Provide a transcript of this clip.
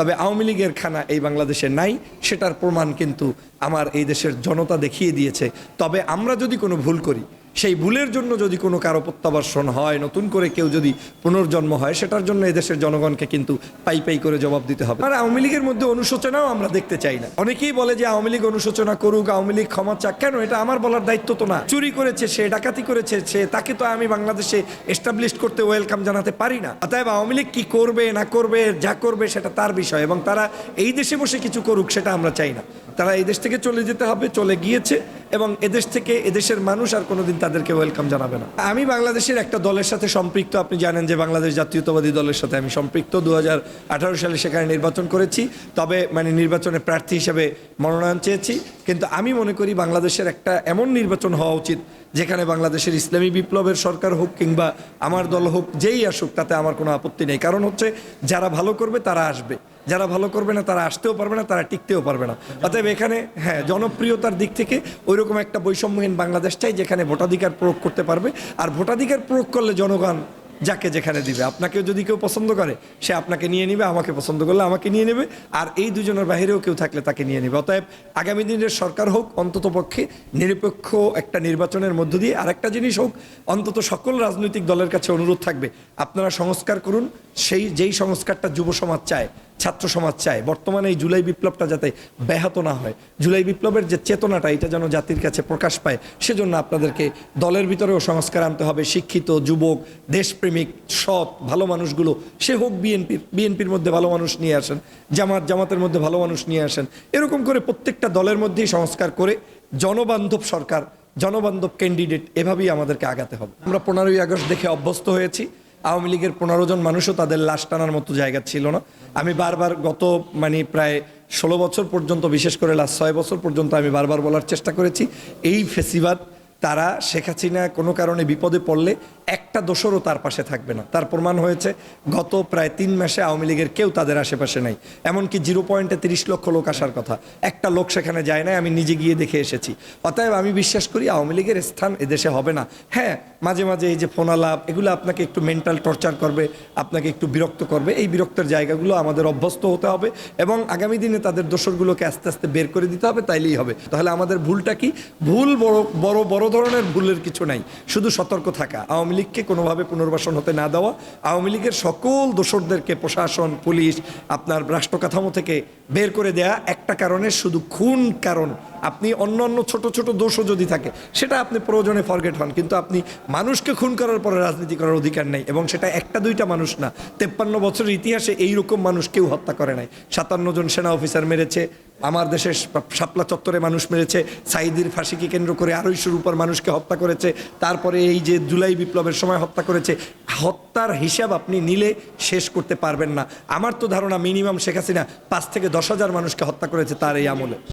তবে আওয়ামী লীগের খানা এই বাংলাদেশে নাই, সেটার প্রমাণ কিন্তু আমার এই দেশের জনতা দেখিয়ে দিয়েছে। তবে আমরা যদি কোনো ভুল করি সেই ভুলের জন্য যদি কোনো কারও প্রত্যাবর্ষণ হয়, নতুন করে কেউ যদি পুনর্জন্ম হয়, সেটার জন্য এদেশের জনগণকে কিন্তু পাই পাই করে জবাব দিতে হবে। আর আওয়ামী লীগের মধ্যে অনুশোচনাও আমরা দেখতে চাই না। অনেকেই বলে যে আওয়ামী লীগ অনুশোচনা করুক, আওয়ামী লীগ ক্ষমা চাক। কেন? এটা আমার বলার দায়িত্ব তো না। চুরি করেছে, সে ডাকাতি করেছে, সে, তাকে তো আমি বাংলাদেশে এস্টাবলিশ করতে ওয়েলকাম জানাতে পারি না। অতএব আওয়ামী লীগ কি করবে, না করবে, যা করবে সেটা তার বিষয় এবং তারা এই দেশে বসে কিছু করুক, সেটা আমরা চাই না। তারা এই দেশ থেকে চলে যেতে হবে, চলে গিয়েছে এবং এদেশ থেকে এদেশের মানুষ আর কোনোদিন তাদেরকে ওয়েলকাম জানাবে না। আমি বাংলাদেশের একটা দলের সাথে সম্পৃক্ত, আপনি জানেন যে বাংলাদেশ জাতীয়তাবাদী দলের সাথে আমি সম্পৃক্ত। দু হাজার আঠারো সালে সেখানে নির্বাচন করেছি, তবে মানে নির্বাচনে প্রার্থী হিসেবে মনোনয়ন চেয়েছি। কিন্তু আমি মনে করি বাংলাদেশের একটা এমন নির্বাচন হওয়া উচিত, যেখানে বাংলাদেশের ইসলামী বিপ্লবের সরকার হোক কিংবা আমার দল হোক, যেই আসুক, তাতে আমার কোনো আপত্তি নেই। কারণ হচ্ছে, যারা ভালো করবে, তারা আসবে। যারা ভালো করবে না, তারা আসতেও পারবে না, তারা টিকতেও পারবে না। অতএব এখানে হ্যাঁ জনপ্রিয়তার দিক থেকে ওইরকম একটা বৈষম্যহীন বাংলাদেশ চাই যেখানে ভোটাধিকার প্রয়োগ করতে পারবে। আর ভোটাধিকার প্রয়োগ করলে জনগণ যাকে যেখানে দিবে। আপনাকে যদি কেউ পছন্দ করে, সে আপনাকে নিয়ে নেবে, আমাকে পছন্দ করলে আমাকে নিয়ে নেবে। আর এই দুজনের বাহিরেও কেউ থাকলে তাকে নিয়ে নেবে। অতএব আগামী দিনের সরকার হোক, অন্তত পক্ষে নিরপেক্ষ একটা নির্বাচনের মধ্য দিয়ে আরেকটা জিনিস হোক, অন্তত সকল রাজনৈতিক দলের কাছে অনুরোধ থাকবে, আপনারা সংস্কার করুন। সেই, যেই সংস্কারটা যুব সমাজ চায় ছাত্র সমাজ চায়। বর্তমানে এই জুলাই বিপ্লবটা যাতে ব্যাহত না হয়। জুলাই বিপ্লবের যে চেতনাটা, এটা যেন জাতির কাছে প্রকাশ পায়, সেজন্য আপনাদেরকে দলের ভিতরেও সংস্কার আনতে হবে। শিক্ষিত, যুবক, দেশপ্রেমিক, সৎ, ভালো মানুষগুলো, সে হোক বিএনপির বিএনপির মধ্যে ভালো মানুষ নিয়ে আসেন, জামাত, জামাতের মধ্যে ভালো মানুষ নিয়ে আসেন। এরকম করে প্রত্যেকটা দলের মধ্যেই সংস্কার করে জনবান্ধব সরকার, জনবান্ধব ক্যান্ডিডেট এভাবেই আমাদেরকে আগাতে হবে। আমরা পনেরোই আগস্ট দেখে অভ্যস্ত হয়েছি। আওয়ামী লীগের পনেরো জন মানুষও তাদের লাশ টানার মতো জায়গা ছিল না। আমি বারবার গত মানে প্রায় ষোলো বছর পর্যন্ত, বিশেষ করে লাস্ট ছয় বছর পর্যন্ত আমি বারবার বলার চেষ্টা করেছি, এই ফেসিবাদ তারা শেখ হাসিনা কোনো কারণে বিপদে পড়লে একটা দোষরও তার পাশে থাকবে না। তার প্রমাণ হয়েছে, গত প্রায় তিন মাসে আওয়ামী লীগের কেউ তাদের আশেপাশে নাই। এমনকি জিরো পয়েন্টে তিরিশ লক্ষ লোক আসার কথা। একটা লোক সেখানে যায় না আমি নিজে গিয়ে দেখে এসেছি। অতএব আমি বিশ্বাস করি আওয়ামী লীগের স্থান এদেশে হবে না। হ্যাঁ মাঝে মাঝে এই যে ফোনালাপ, এগুলো আপনাকে একটু মেন্টাল টর্চার করবে, আপনাকে একটু বিরক্ত করবে। এই বিরক্তের জায়গাগুলো আমাদের অভ্যস্ত হতে হবে এবং আগামী দিনে তাদের দোষরগুলোকে আস্তে আস্তে বের করে দিতে হবে, তাইলেই হবে। তাহলে আমাদের ভুলটা কি? ভুল বড় বড় বড় ধরনের ভুলের কিছু নাই। শুধু সতর্ক থাকা। আওয়ামী লীগকে কোনোভাবে পুনর্বাসন হতে না দেওয়া। আওয়ামী লীগের সকল দোষরদেরকে প্রশাসন, পুলিশ, আপনার রাষ্ট্রকাঠামো থেকে বের করে দেয়া। একটা কারণে শুধু খুন কারণ আপনি অন্য অন্য ছোট ছোট দোষও যদি থাকে, সেটা আপনি প্রয়োজনে ফরগেট হন। কিন্তু আপনি মানুষকে খুন করার পরে রাজনীতি করার অধিকার নেই এবং সেটা একটা দুইটা মানুষ না, তেপ্পান্ন বছরের ইতিহাসে এইরকম মানুষ কেউ হত্যা করে নাই। সাতান্ন জন সেনা অফিসার মেরেছে, আমার দেশের শাপলা চত্বরে মানুষ মেরেছে সাইদির ফাঁসিকে কেন্দ্র করে আড়াইশোর উপর মানুষকে হত্যা করেছে, তারপরে এই যে জুলাই বিপ্লবের সময় হত্যা করেছে, হত্যার হিসাব আপনি নিলে শেষ করতে পারবেন না। আমার তো ধারণা মিনিমাম শেখ হাসিনা পাঁচ থেকে দশ হাজার মানুষকে হত্যা করেছে তার এই আমলে।